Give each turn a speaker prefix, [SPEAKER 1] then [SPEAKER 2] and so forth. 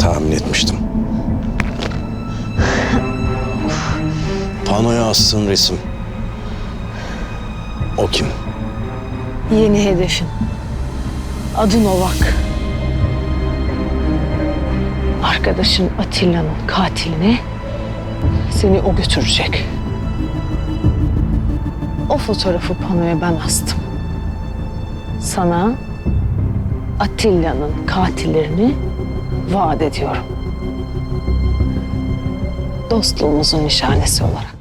[SPEAKER 1] Tahmin etmiştim. Panoya astığın resim. O kim?
[SPEAKER 2] Yeni hedefim. Adı Novak. Arkadaşın Atilla'nın katilini seni o götürecek. O fotoğrafı panoya ben astım. Sana Atilla'nın katillerini vaat ediyorum. Dostluğumuzun nişanesi olarak.